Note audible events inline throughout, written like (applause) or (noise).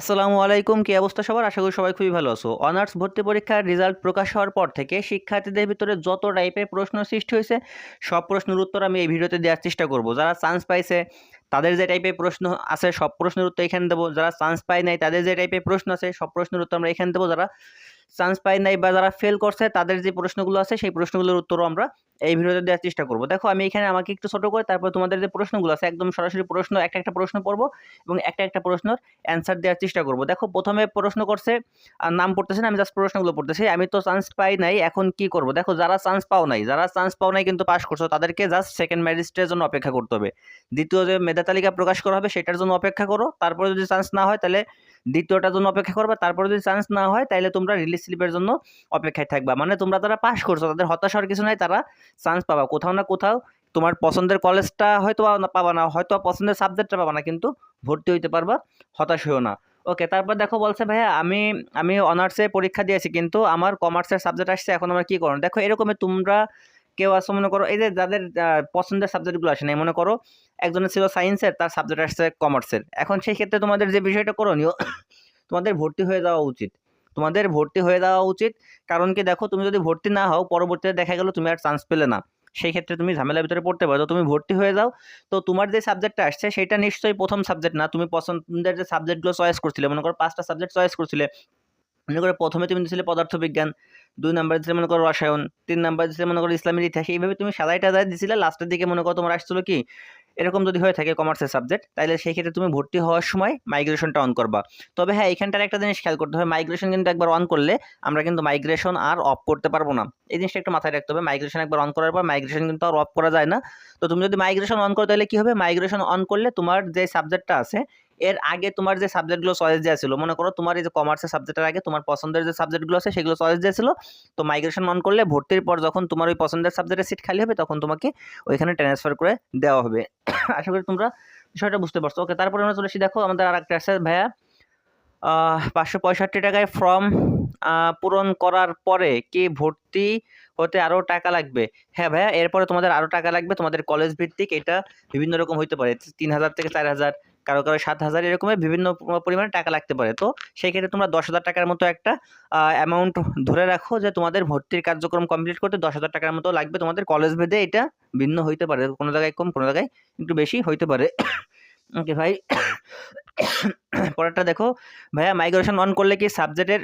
আসসালামু আলাইকুম, কি অবস্থা সবার? আশা করি সবাই খুবই ভালো আছো। অনার্স ভর্তি পরীক্ষার রেজাল্ট প্রকাশ হওয়ার পর থেকে শিক্ষার্থীদের ভিতরে যত টাইপের প্রশ্ন সৃষ্টি হয়েছে, সব প্রশ্নের উত্তর আমি এই ভিডিওতে দেওয়ার চেষ্টা করব। যারা চান্স পাইছে, তাদের যে টাইপের প্রশ্ন আছে, সব প্রশ্নের উত্তর এখানে দেবো। যারা চান্স পায় নাই, তাদের যে টাইপের প্রশ্ন আছে, সব প্রশ্নের উত্তর আমরা এখানে দেবো। যারা চান্স পায় নাই বা যারা ফেল করছে, তাদের যে প্রশ্নগুলো আছে, সেই প্রশ্নগুলোর উত্তরও আমরা এই ভিডিওতে দেওয়ার চেষ্টা করব। দেখো, আমি এখানে আমাকে একটু ছোটো করে তারপর তোমাদের যে প্রশ্নগুলো আছে, একদম সরাসরি প্রশ্ন, একটা একটা প্রশ্ন পড়ব এবং একটা একটা প্রশ্নের অ্যান্সার দেওয়ার চেষ্টা করব। দেখো, প্রথমে প্রশ্ন করছে আর নাম পড়তেছে না, আমি জাস্ট প্রশ্নগুলো পড়তেছি। আমি তো চান্স পাই নাই, এখন কি করব? দেখো, যারা চান্স পাও নাই, যারা চান্স পাও নাই কিন্তু পাস করছ, তাদেরকে জাস্ট সেকেন্ড ম্যারিস্টের জন্য অপেক্ষা করতে হবে। দ্বিতীয় যে মেধা তালিকা প্রকাশ করা হবে, সেটার জন্য অপেক্ষা করো। তারপরে যদি চান্স না হয়, তাহলে দ্বিতীয়টার জন্য অপেক্ষা করবা, তারপরে যদি চান্স না হয় তাহলে তোমরা রিলিজ স্লিপের জন্য অপেক্ষায় থাকবা। মানে তোমরা তারা পাস করছ, তাদের হতাশ হওয়ার কিছু নাই, তারা চান্স পাবা। কোথাও না কোথাও তোমার পছন্দের কলেজটা হয়তো পাবা না হয়তো পছন্দের সাবজেক্টটা পাবা না, কিন্তু ভর্তি হইতে পারবা, হতাশ হইও না। ওকে তারপর দেখো বলছে, ভাইয়া, আমি আমি অনার্সে পরীক্ষা দিয়েছি, কিন্তু আমার কমার্সের সাবজেক্ট আসছে, এখন আমার কী করো দেখো, এরকমই তোমরা কেউ আসো, মনে করো, এই যে যাদের পছন্দের সাবজেক্টগুলো আসে না মনে করো, একজনের ছিল সায়েন্সের তার সাবজেক্ট আসছে কমার্সের এখন সেই ক্ষেত্রে তোমাদের যে বিষয়টা করণীয়, (coughs) তোমাদের ভর্তি হয়ে যাওয়া উচিত। তোমাদের ভর্তি হয়ে যাওয়া উচিত, কারণ কি দেখো, তুমি যদি ভর্তি না হও, পরবর্তীতে দেখা গেল তুমি আর চান্স পেলে না। সেই ক্ষেত্রে তুমি ঝামেলার ভিতরে পড়তে পারো। তুমি ভর্তি হয়ে যাও, তো তোমার যে সাবজেক্টটা আসছে, সেটা নিশ্চয়ই প্রথম সাবজেক্ট না। তুমি পছন্দের যে সাবজেক্টগুলো চয়েস করছিলে, মনে করো পাঁচটা সাবজেক্ট চয়েস করছিলে মনে করো প্রথমে তুমি দিছিলে পদার্থবিজ্ঞান, দুই নাম্বার দিছিলে মনে করো রসায়ন, তিন নাম্বার দিছিলে মনে করো ইসলামের ইতিহাস, এইভাবে তুমি সাদাই টাদাই দিছিলে, লাস্টের দিকে মনে করো তোমার আসছিল কি, এরকম যদি হয়ে থাকে কমার্সের সাবজেক্ট তাহলে সেই ক্ষেত্রে তুমি ভর্তি হওয়ার সময় মাইগ্রেশনটা অন করবা। তবে হ্যাঁ এখানটার একটা জিনিস খেয়াল করতে হবে মাইগ্রেশন কিন্তু একবার অন করলে আমরা কিন্তু মাইগ্রেশন আর অফ করতে পারব না। এই জিনিসটা একটু মাথায় রাখতে হবে মাইগ্রেশন একবার অন করার পর মাইগ্রেশন কিন্তু আর অফ করা যায় না। তো তুমি যদি মাইগ্রেশন অন করো তাহলে কী হবে? মাইগ্রেশন অন করলে তোমার যে সাবজেক্টটা আছে এর আগে তোমার যে সাবজেক্টগুলো চয়েস দেওয়া ছিল, মনে করো তোমার এই যে কমার্সের সাবজেক্টের আগে তোমার পছন্দের যে সাবজেক্টগুলো আছে, সেগুলো চয়েস দিয়েছিল তো মাইগ্রেশন অন করলে ভর্তির পর যখন তোমার ওই পছন্দের সাবজেক্টের সিট খালি হবে, তখন তোমাকে ওইখানে ট্রান্সফার করে দেওয়া হবে। (coughs) আশা করি তোমরা বিষয়টা বুঝতে পারছ। ওকে তারপরে আমরা চলে এসেছি দেখো, আমাদের আর একটা আছে, ভাইয়া। পাঁচশো পঁয়ষট্টি টাকায় ফর্ম পূরণ করার পরে কি ভর্তি হতে আরও টাকা লাগবে? হ্যাঁ ভাইয়া, এরপরে তোমাদের আরও টাকা লাগবে তোমাদের কলেজ ভিত্তিক। এটা বিভিন্ন রকম হইতে পারে। তিন হাজার থেকে চার হাজার। কারও কারও সাত হাজার এরকমের বিভিন্ন পরিমাণে টাকা লাগতে পারে। তো সেই ক্ষেত্রে তোমরা দশ হাজার টাকার মতো একটা অ্যামাউন্ট ধরে রাখো যে তোমাদের ভর্তির কার্যক্রম কমপ্লিট করতে দশ হাজার টাকার মতো লাগবে। তোমাদের কলেজ ভেদে এটা ভিন্ন হইতে পারে। কোনো জায়গায় কম, কোনো জায়গায় একটু বেশি হইতে পারে। ওকে ভাই। (coughs) পরেরটা দেখো। ভাইয়া মাইগ্রেশন অন করলে কি সাবজেক্টের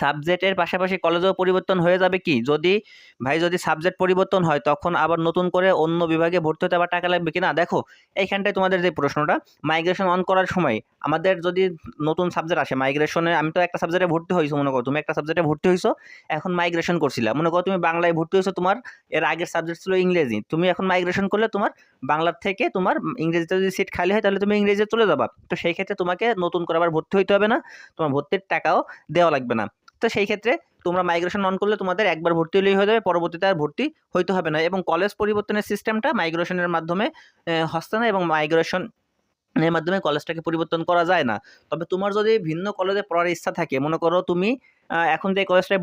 সাবজেক্টের পাশাপাশি কলেজেও পরিবর্তন হয়ে যাবে কি? যদি, ভাই যদি সাবজেক্ট পরিবর্তন হয়, তখন আবার নতুন করে অন্য বিভাগে ভর্তি হতে আবার টাকা লাগবে কি না দেখো, এইখানটায় তোমাদের যে প্রশ্নটা মাইগ্রেশন অন করার সময় আমাদের যদি নতুন সাবজেক্ট আসে মাইগ্রেশনে আমি তো একটা সাবজেক্টে ভর্তি হয়েছো, মনে করো, তুমি একটা সাবজেক্টে ভর্তি হয়েছো, এখন মাইগ্রেশন করছিলা। মনে করো তুমি বাংলায় ভর্তি হয়েছো, তোমার এর আগের সাবজেক্ট ছিল ইংরেজি। তুমি এখন মাইগ্রেশন করলে তোমার বাংলার থেকে তোমার ইংরেজিতে যদি সিট খালি হয়, তাহলে তুমি ইংরেজিতে চলে যাবা। তো সেই ক্ষেত্রে তোমাকে নতুন করে আবার ভর্তি হইতে হবে না। তোমার ভর্তির টাকাও দেওয়া লাগবে না। তো সেই ক্ষেত্রে তোমরা মাইগ্রেশন অন করলে তোমাদের একবার ভর্তি হলেই হয়ে যাবে, পরবর্তীতে আর ভর্তি হইতে হবে না। এবং কলেজ পরিবর্তনের সিস্টেমটা মাইগ্রেশনের মাধ্যমে হস্তানা এবং মাইগ্রেশন এর মাধ্যমে কলেজটাকে পরিবর্তন করা যায় না। তবে তোমার যদি ভিন্ন কলেজে পড়ার ইচ্ছা থাকে, মনে করো তুমি এখন যে কলেজটায়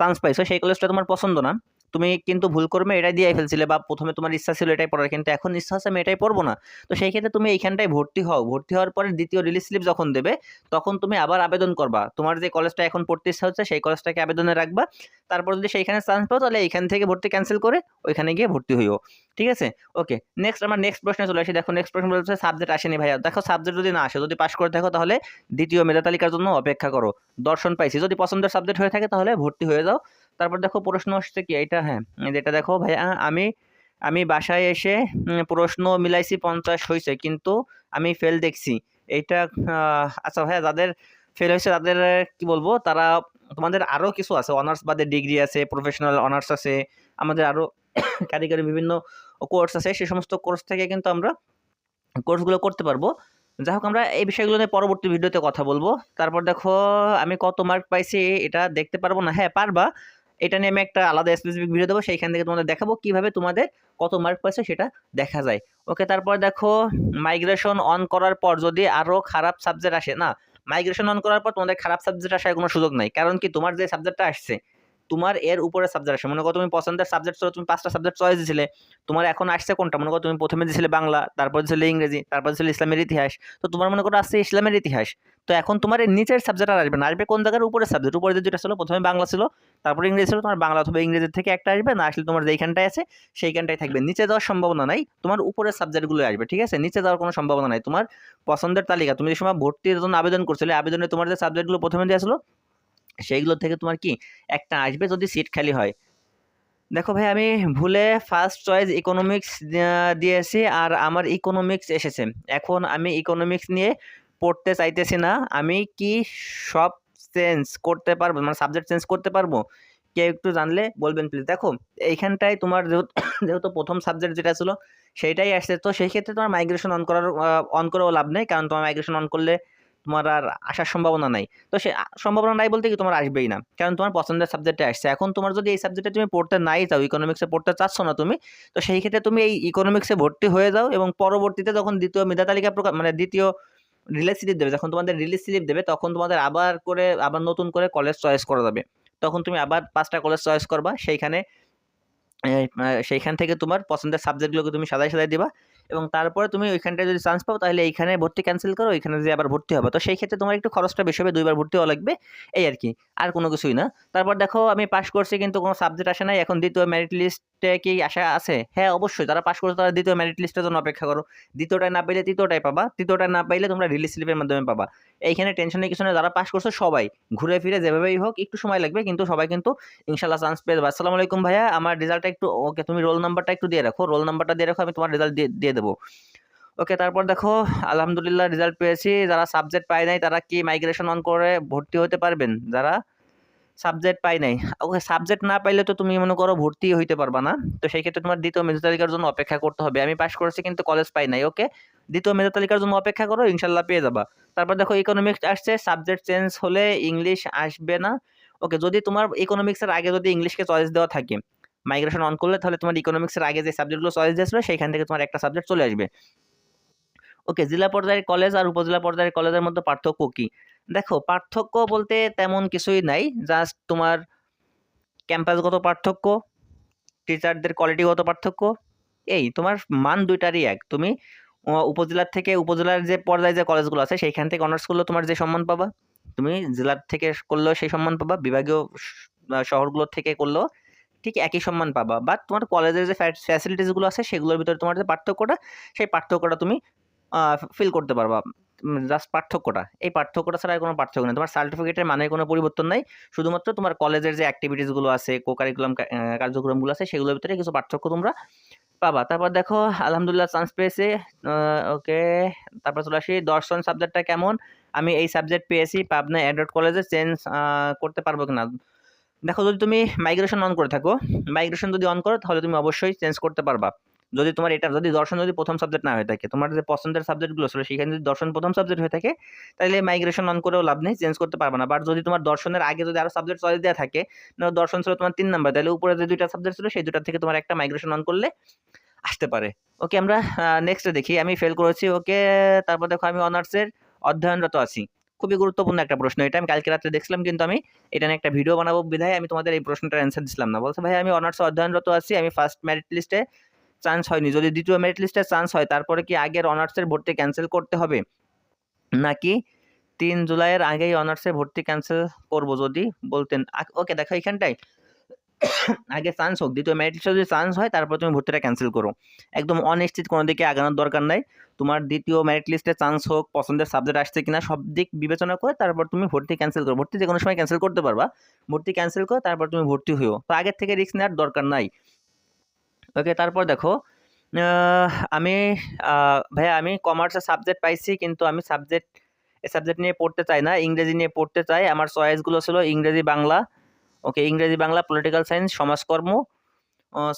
চান্স পাইছো, সেই কলেজটা তোমার পছন্দ না। তুমি কিন্তু ভুল কর্মে এটাই দিয়ে ফেলছিলে বা প্রথমে তোমার ইচ্ছা ছিল এটাই পড়ার, কিন্তু এখন ইচ্ছা আছে আমি এটাই পড়ব না। তো সেই ক্ষেত্রে তুমি এইখানটায় ভর্তি হও। ভর্তি হওয়ার পরে দ্বিতীয় রিলিজ স্লিপ যখন দেবে, তখন তুমি আবার আবেদন করবা। তোমার যে কলেজটা এখন পড়তে ইচ্ছা হচ্ছে, সেই কলেজটাকে আবেদনে রাখবা। তারপর যদি সেইখানে চান্স পাও, তাহলে এইখান থেকে ভর্তি ক্যান্সেল করে ওইখানে গিয়ে ভর্তি হইও। ঠিক আছে? ওকে নেক্সট আমার নেক্সট প্রশ্নে চলে আসি। দেখো নেক্সট প্রশ্ন বলছে সাবজেক্ট আসেনি ভাইয়া। দেখো সাবজেক্ট যদি না আসে, যদি পাশ করে থাকো, তাহলে দ্বিতীয় মেধা তালিকার জন্য অপেক্ষা করো। দর্শন পাইছি। যদি পছন্দের সাবজেক্ট হয়ে থাকে, তাহলে ভর্তি হয়ে যাও। তারপর দেখো প্রশ্ন আসছে কি? এটা হ্যাঁ যেটা দেখো, ভাইয়া, আমি আমি বাসায় এসে প্রশ্ন মিলাইছি পঞ্চাশ হয়েছে কিন্তু আমি ফেল দেখছি। এইটা আচ্ছা ভাইয়া, যাদের ফেল হয়েছে তাদের, কি বলব, তারা, তোমাদের আরও কিছু আছে অনার্স বাদে ডিগ্রি আছে প্রফেশনাল অনার্স আছে, আমাদের আরও কারিগরি (coughs) বিভিন্ন কোর্স আছে সেই সমস্ত কোর্স থেকে কিন্তু আমরা কোর্সগুলো করতে পারব। যাই হোক, আমরা এই বিষয়গুলো নিয়ে পরবর্তী ভিডিওতে কথা বলব। তারপর দেখো, আমি কত মার্ক পাইছি, এটা দেখতে পারব না। হ্যাঁ পারবা। এটা নিয়ে আমি একটা আলাদা স্পেসিফিক ভিডিও দেবো, সেইখান থেকে তোমাদের দেখাবো কীভাবে তোমাদের কত মার্ক পাইছে সেটা দেখা যায়। ওকে তারপর দেখো মাইগ্রেশন অন করার পর যদি আরও খারাপ সাবজেক্ট আসে, না মাইগ্রেশন অন করার পর তোমাদের খারাপ সাবজেক্ট আসার কোনো সুযোগ নাই। কারণ কি, তোমার যে সাবজেক্টটা আসছে তোমার এর উপরে সাবজেক্ট আসে। মনে করো তুমি পছন্দের সাবজেক্ট ছিল, তুমি পাঁচটা সাবজেক্ট চয়েস দিছিলে। তোমার এখন আসছে কোনটা? মনে করো তুমি প্রথমে দিছিলে বাংলা, তারপর দিছিলে ইংরেজি, তারপর দিছিলে ইসলামের ইতিহাস। তো তোমার মনে করো আসছে ইসলামের ইতিহাস। তো এখন তোমার এই নিচের সাবজেক্ট আর আসবে না। আসবে কোন জায়গার উপরের সাবজেক্ট উপরে যে দুটা ছিল, প্রথমে বাংলা ছিল, তারপর ইংরেজি ছিল, তোমার বাংলা অথবা ইংরেজির থেকে একটা আসবে। না আসলে তোমার যেইখানটায় আছে সেইখানটাই থাকবে। নিচে যাওয়ার সম্ভাবনা নাই। তোমার উপরের সাবজেক্টগুলো আসবে, ঠিক আছে? নিচে যাওয়ার কোনো সম্ভাবনা নাই। তোমার পছন্দের তালিকা, তুমি যে সময় ভর্তির জন্য আবেদন করছিলে, আবেদনে তোমার যে সাবজেক্টগুলো প্রথমে দেওয়া ছিল সেইগুলো থেকে তোমার কি একটা আসবে যদি সিট খালি হয়। দেখো ভাই, আমি ভুলে ফার্স্ট চয়েস ইকোনমিক্স দিয়েছি আর আমার ইকোনমিক্স এসেছে। এখন আমি ইকোনমিক্স নিয়ে পড়তে চাইতেছি না। আমি কি সব চেঞ্জ করতে পারব? মানে সাবজেক্ট চেঞ্জ করতে পারব? কেউ একটু জানলে বলবেন প্লিজ দেখো, এইখানটায় তোমার যেহেতু (coughs) প্রথম সাবজেক্ট যেটা ছিল, সেইটাই আসছে। তো সেই ক্ষেত্রে তোমার মাইগ্রেশন অন করার অন করেও লাভ নেই। কারণ তোমার মাইগ্রেশন অন করলে তোমার আর আসার সম্ভাবনা নাই। তো সে সম্ভাবনা নাই বলতে কি তোমার আসবেই না। কারণ তোমার পছন্দের সাবজেক্টে আসছে। এখন তোমার যদি এই সাবজেক্টে তুমি পড়তে নাই চাও ইকোনমিক্সে পড়তে চাচ্ছ না তুমি, তো সেই ক্ষেত্রে তুমি এই ইকোনমিক্সে ভর্তি হয়ে যাও এবং পরবর্তীতে যখন দ্বিতীয় মেধা তালিকা প্রকাশ মানে দ্বিতীয় রিলিজ স্লিপ দেবে, যখন তোমাদের রিলিজ স্লিপ দেবে, তখন তোমাদের আবার করে, আবার নতুন করে কলেজ চয়েস করা যাবে। তখন তুমি আবার পাঁচটা কলেজ চয়েস করবা। সেইখানে সেইখান থেকে তোমার পছন্দের সাবজেক্টগুলোকে তুমি সাজাই সাজাই দিবা। এবং তারপরে তুমি ওইখানটায় যদি চান্স পাও, তাহলে এইখানে ভর্তি ক্যান্সেল করো, ওইখানে যে আবার ভর্তি হবে। তো সেই ক্ষেত্রে তোমার একটু খরচটা বেশি হবে, দুইবার ভর্তি হওয়া লাগবে, এই আর কি। আর কোনো কিছুই না। তারপর দেখো, আমি পাশ করছি কিন্তু কোনো সাবজেক্ট আসে নাই, এখন দ্বিতীয় মেরিট লিস্টে কি আশা আছে? হ্যাঁ অবশ্যই। যারা পাশ করছে, তারা দ্বিতীয় মেরিট লিস্টের জন্য অপেক্ষা করো। দ্বিতীয়টায় না পাইলে তৃতীয়টায় পাবা। তৃতীয়টায় না পাইলে তোমরা রিলিজ স্লিপের মাধ্যমে পাবা। এইখানে টেনশনের কিছু নেই। যারা পাশ করছ, সবাই ঘুরে ফিরে যেভাবেই হোক, একটু সময় লাগবে, কিন্তু সবাই কিন্তু ইনশাল্লাহ চান্স পেয়ে যাবে। আসসালামু আলাইকুম ভাইয়া। আমার রেজাল্টটা একটু, ওকে, তুমি রোল নাম্বারটা একটু দিয়ে রাখো। রোল নাম্বারটা দিয়ে রাখো, আমি তোমার রেজাল্ট দিয়ে দিয়ে দেবো। ওকে তারপর দেখো, আলহামদুলিল্লাহ রেজাল্ট পেয়েছি। যারা সাবজেক্ট পায় নাই, তারা কি মাইগ্রেশন অন করে ভর্তি হতে পারবেন? যারা সাবজেক্ট পাই নাই। ওকে সাবজেক্ট না পাইলে তো তুমি মনে করো ভর্তি হইতে পারবা না। তো সেই ক্ষেত্রে তোমার দ্বিতীয় মেধা তালিকার জন্য অপেক্ষা করতে হবে। আমি পাশ করেছি, কিন্তু কলেজ পাই নাই ওকে দ্বিতীয় মেধা তালিকার জন্য অপেক্ষা করো ইনশাল্লাহ পেয়ে যাবা। তারপর দেখো ইকোনমিক্স আসছে সাবজেক্ট চেঞ্জ হলে ইংলিশ আসবে না। ওকে যদি তোমার ইকোনমিক্সের আগে যদি ইংলিশকে চয়েস দেওয়া থাকে মাইগ্রেশন অন করলে তাহলে তোমার ইকোনমিক্সের আগে যে সাবজেক্টগুলো চয়েস দিয়েছিল সেইখান থেকে তোমার একটা সাবজেক্ট চলে আসবে। ওকে জেলা পর্যায়ের কলেজ আর উপজেলা পর্যায়ের কলেজের মধ্যে পার্থক্য কি? দেখো, পার্থক্য বলতে তেমন কিছুই নাই জাস্ট তোমার ক্যাম্পাসগত পার্থক্য টিচারদের কোয়ালিটিগত পার্থক্য, এই তোমার মান দুইটারই এক। তুমি উপজেলার থেকে উপজেলার যে পর্যায়ে যে কলেজগুলো আছে, সেইখান থেকে অনার্স করলেও তোমার যে সম্মান পাবা, তুমি জেলার থেকে করলেও সেই সম্মান পাবা, বিভাগীয় শহরগুলোর থেকে করলেও ঠিক একই সম্মান পাবা। বা তোমার কলেজের যে ফ্যাসিলিটিসগুলো আছে, সেগুলোর ভিতরে তোমার যে পার্থক্যটা, সেই পার্থক্যটা তুমি ফিল করতে পারবা। জাস্ট পার্থক্যটা। এই পার্থক্যটা ছাড়া কোনো পার্থক্য নেই। তোমার সার্টিফিকেটের মানে কোনো পরিবর্তন নাই। শুধুমাত্র তোমার কলেজের যে অ্যাক্টিভিটিসগুলো আছে কো কারিকুলাম কার্যক্রমগুলো আছে, সেগুলোর ভিতরে কিছু পার্থক্য তোমরা পাবা। তারপর দেখো, আলহামদুলিল্লাহ চান্স পেয়েছে। ওকে তারপর চলে আসি। দর্শন সাবজেক্টটা কেমন? আমি এই সাবজেক্ট পেয়েছি। পাবনা অ্যাড্রয়েড কলেজে চেঞ্জ করতে পারব কিনা? দেখো, যদি তুমি মাইগ্রেশন অন করে থাকো মাইগ্রেশন যদি অন করো, তাহলে তুমি অবশ্যই চেঞ্জ করতে পারবা। যদি তোমার এটা, যদি দর্শন যদি প্রথম সাবজেক্ট না হয়ে থাকে, তোমার যে পছন্দের সাবজেক্টগুলো ছিল, সেখানে যদি দর্শন প্রথম সাবজেক্ট হয়ে থাকে, তাহলে মাইগ্রেশন অন করেও লাভ নেই চেঞ্জ করতে পারবে না। বাট যদি তোমার দর্শনের আগে যদি আরও সাবজেক্ট চয়েস দেওয়া থাকে না দর্শন ছিল তোমার তিন নাম্বার তাহলে উপরে যে দুইটা সাবজেক্ট ছিল, সেই দুটা থেকে তোমার একটা মাইগ্রেশন অন করলে আসতে পারে। ওকে আমরা নেক্সটে দেখি। আমি ফেল করেছি ওকে তারপর দেখো আমি অনার্সের অধ্যয়নরত আছি। খুবই গুরুত্বপূর্ণ একটা প্রশ্ন। এটা আমি কালকে রাত্রে দেখছিলাম, কিন্তু আমি এটা নিয়ে একটা ভিডিও বানাবো। বিধায় আমি তোমাদের এই প্রশ্নটার অ্যান্সার দিলাম না। বলছে, ভাই, আমি অনার্স অধ্যয়নরত আছি, আমি ফার্স্ট মেরিট লিস্টে চান্স হয়নি। যদি দ্বিতীয় মেরিট লিস্টে চান্স হয়, তারপরে কি আগের অনার্সের ভর্তি ক্যান্সেল করতে হবে? নাকি তিন জুলাইয়ের আগেই অনার্সে ভর্তি ক্যান্সেল করব যদি? বলতেন। ওকে, দেখো, এখানটায় আগে চান্স হোক, দ্বিতীয় মেরিট যদি চান্স হয়, তারপর তুমি ভর্তিটা ক্যান্সেল করো। একদম অনিশ্চিত কোনো দিকে আগানোর দরকার নাই। তোমার দ্বিতীয় মেরিট লিস্টে চান্স হোক, পছন্দের সাবজেক্ট আসছে কিনা, সব দিক বিবেচনা করে তারপর তুমি ভর্তি ক্যান্সেল করো। ভর্তি যে কোনো সময় ক্যান্সেল করতে পারবা। ভর্তি ক্যান্সেল করে তারপর তুমি ভর্তি হইও। তো আগের থেকে রিস্ক নেওয়ার দরকার নাই। ওকে তারপর দেখো আমি ভাইয়া, আমি কমার্সের সাবজেক্ট পাইছি, কিন্তু আমি সাবজেক্ট সাবজেক্ট নিয়ে পড়তে চাই না, ইংরেজি নিয়ে পড়তে চাই। আমার চয়েসগুলো ছিল ইংরেজি, বাংলা। ওকে ইংরেজি, বাংলা পলিটিক্যাল সায়েন্স সমাজকর্ম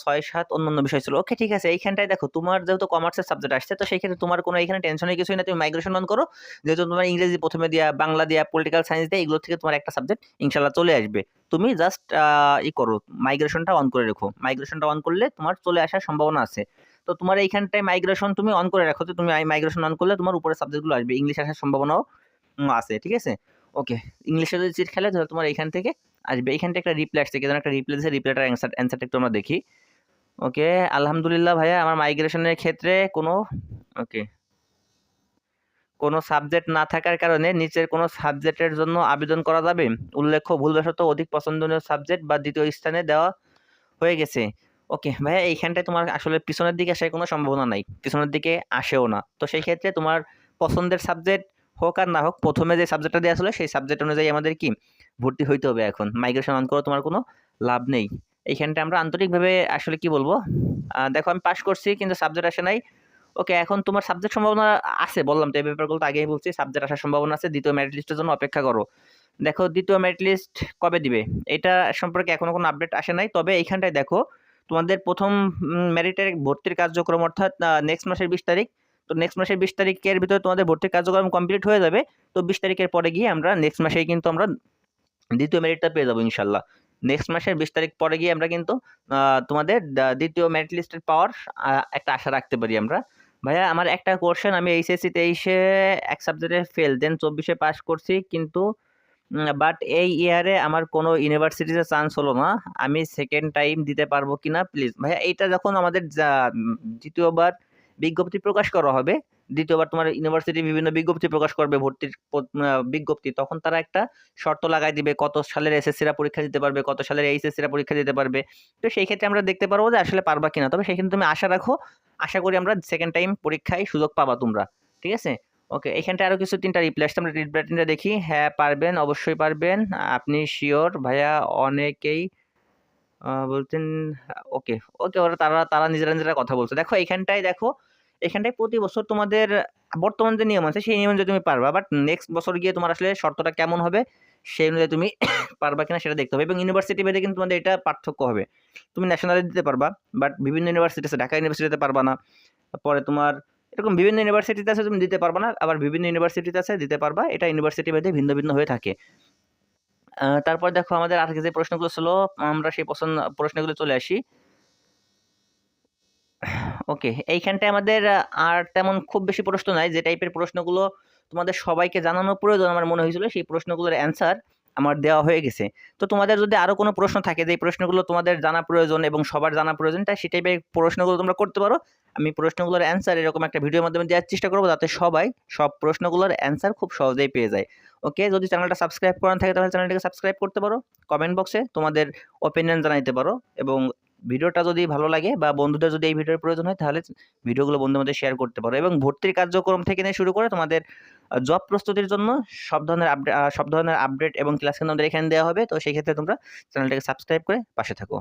ছয়, সাত, অন্যান্য বিষয় ছিল। ওকে ঠিক আছে, এইখানটায় দেখো, তোমার যেহেতু কমার্সের সাবজেক্ট আসছে, তো সেই ক্ষেত্রে তোমার কোনো এখানে টেনশনের কিছুই না তুমি মাইগ্রেশন অন করো। যেহেতু তোমার ইংরেজি প্রথমে দিয়া, বাংলা দিয়া পলিটিক্যাল সায়েন্স দিয়ে, এগুলো থেকে তোমার একটা সাবজেক্ট ইনশাল্লাহ চলে আসবে। তুমি জাস্ট ই করো মাইগ্রেশনটা অন করে রেখো। মাইগ্রেশনটা অন করলে তোমার চলে আসার সম্ভাবনা আছে। তো তোমার এইখানটায় মাইগ্রেশন তুমি অন করে রাখো, তো তুমি মাইগ্রেশন অন করলে তোমার উপরে সাবজেক্টগুলো আসবে। ইংলিশ আসার সম্ভাবনাও আছে, ঠিক আছে? ওকে ইংলিশে যদি সিট খেলে, তাহলে তোমার এইখান থেকে আসবে। এইখানটা একটা রিপ্লাই আসছে কেন একটা রিপ্লাই দিয়েছে রিপ্লাইটার অ্যান্সার অ্যান্সারটা একটু আমরা দেখি। ওকে আলহামদুলিল্লাহ ভাইয়া, আমার মাইগ্রেশনের ক্ষেত্রে কোনো ওকে কোনো সাবজেক্ট না থাকার কারণে নিচের কোনো সাবজেক্টের জন্য আবেদন করা যাবে। উল্লেখ্য, ভুলবশত অধিক পছন্দনীয় সাবজেক্ট বা দ্বিতীয় স্থানে দেওয়া হয়ে গেছে। ওকে ভাইয়া, এইখানটায় তোমার আসলে পিছনের দিকে আসার কোনো সম্ভাবনা নাই। পিছনের দিকে আসেও না। তো সেই ক্ষেত্রে তোমার পছন্দের সাবজেক্ট হোক আর না হোক, প্রথমে যে সাবজেক্টটা দেওয়া ছিল, সেই সাবজেক্ট অনুযায়ী আমাদের কি ভর্তি হইতে হবে এখন। মাইগ্রেশন অন করে তোমার কোনো লাভ নেই। এইখানটা আমরা আন্তরিকভাবে আসলে কি বলব? দেখো আমি পাস করছি, কিন্তু সাবজেক্ট আসে নাই। ওকে এখন তোমার সাবজেক্ট সম্ভাবনা আছে, বললাম তো এই ব্যাপারগুলো তো আগেই বলছি সাবজেক্ট আসার সম্ভাবনা আছে, দ্বিতীয় মেরিট লিস্টের জন্য অপেক্ষা করো। দেখো, দ্বিতীয় মেরিট লিস্ট কবে দিবে? এটা সম্পর্কে এখনও কোনো আপডেট আসে নাই, তবে এইখানটায় দেখো, তোমাদের প্রথম মেরিটের ভর্তির কার্যক্রম অর্থাৎ নেক্সট মাসের বিশ তারিখ তো নেক্সট মাসের বিশ তারিখের ভিতরে তোমাদের ভর্তির কার্যক্রম কমপ্লিট হয়ে যাবে। তো বিশ তারিখের পরে গিয়ে আমরা নেক্সট মাসেই কিন্তু আমরা দ্বিতীয় মেরিটটা পেয়ে যাব ইনশাল্লাহ। নেক্সট মাসের বিশ তারিখ পরে গিয়ে আমরা কিন্তু তোমাদের দ্বিতীয় মেরিট লিস্টের পাওয়ার একটা আশা রাখতে পারি আমরা। ভাইয়া, আমার একটা কোশ্চেন আমি এইচএসসি তেইশে এক সাবজেক্টে ফেল দেন চব্বিশে পাস করছি, কিন্তু বাট এই ইয়ারে আমার কোনো ইউনিভার্সিটিতে চান্স হলো না। আমি সেকেন্ড টাইম দিতে পারব কি না প্লিজ ভাইয়া, এইটা যখন আমাদের দ্বিতীয়বার বিজ্ঞপ্তি প্রকাশ করা হবে। দ্বিতীয়বার তোমার ইউনিভার্সিটি বিভিন্ন বিজ্ঞপ্তি প্রকাশ করবে, ভর্তির বিজ্ঞপ্তি। তখন তারা একটা শর্ত লাগাই দিবে, কত সালের এসএসসিরা পরীক্ষা দিতে পারবে, কত সালের এইচএসসিরা পরীক্ষা দিতে পারবে। তো সেই ক্ষেত্রে আমরা দেখতে পারব যে আসলে পারবা কিনা। তবে সেখানে তুমি আশা রাখো, আশা করি আমরা সেকেন্ড টাইম পরীক্ষায় সুযোগ পাবা তোমরা। ঠিক আছে? ওকে এখানটা আরও কিছু তিনটা রিপ্লাই আসছে। আমরা রিপ্লাই দেখি। হ্যাঁ পারবেন, অবশ্যই পারবেন। আপনি শিওর ভাইয়া, অনেকেই বলতেন, ওকে ওকে, ওরা তারা তারা নিজেরা নিজেরা কথা বলছে। দেখো, এখানটায় দেখো, এখানটায় প্রতি বছর তোমাদের বর্তমান যে নিয়ম আছে, সেই নিয়ম অনুযায়ী তুমি পারবা বাট নেক্সট বছর গিয়ে তোমার আসলে শর্তটা কেমন হবে, সেই অনুযায়ী তুমি (coughs) পারবা কিনা সেটা দেখতে হবে। এবং ইউনিভার্সিটি ভেদে কিন্তু তোমাদের এটা পার্থক্য হবে। তুমি ন্যাশনালে দিতে পারবা বাট বিভিন্ন ইউনিভার্সিটি আছে, ঢাকা ইউনিভার্সিটিতে পারবা না। পরে তোমার এরকম বিভিন্ন ইউনিভার্সিটিতে আছে, তুমি দিতে পারবা না, আবার বিভিন্ন ইউনিভার্সিটিতে আছে, দিতে পারবা। এটা ইউনিভার্সিটি ভেদে ভিন্ন ভিন্ন হয়ে থাকে। তারপর দেখো আমাদের আজকে যে প্রশ্নগুলো ছিল, আমরা সেই পছন্দ, প্রশ্নগুলো চলে আসি। ওকে, এইখানটায় আমাদের আর তেমন খুব বেশি প্রশ্ন নাই, যে টাইপের প্রশ্নগুলো তোমাদের সবাইকে জানানো প্রয়োজন আমার মনে হয়েছিল, সেই প্রশ্নগুলোর অ্যান্সার আমার দেওয়া হয়ে গেছে। তো তোমাদের যদি আরও কোনো প্রশ্ন থাকে যে প্রশ্নগুলো তোমাদের জানা প্রয়োজন এবং সবার জানা প্রয়োজন, তাই সেই টাইপের প্রশ্নগুলো তোমরা করতে পারো। আমি প্রশ্নগুলোর অ্যান্সার এরকম একটা ভিডিওর মাধ্যমে দেওয়ার চেষ্টা করব, যাতে সবাই সব প্রশ্নগুলোর অ্যান্সার খুব সহজেই পেয়ে যায়। ওকে যদি চ্যানেলটা সাবস্ক্রাইব করা থাকে, তাহলে চ্যানেলটাকে সাবস্ক্রাইব করতে পারো। কমেন্ট বক্সে তোমাদের ওপিনিয়ন জানাইতে পারো এবং ভিডিওটা যদি ভালো লাগে বা বন্ধুদের যদি এই ভিডিওর প্রয়োজন হয়, তাহলে ভিডিওগুলো বন্ধুদের মধ্যে শেয়ার করতে পারো এবং ভর্তির কার্যক্রম থেকে নিয়ে শুরু করে তোমাদের জব প্রস্তুতির জন্য সব ধরনের আপডেট সব ধরনের আপডেট এবং ক্লাস কিন্তু আমাদের এখানে দেওয়া হবে। তো সেই ক্ষেত্রে তোমরা চ্যানেলটাকে সাবস্ক্রাইব করে পাশে থাকো।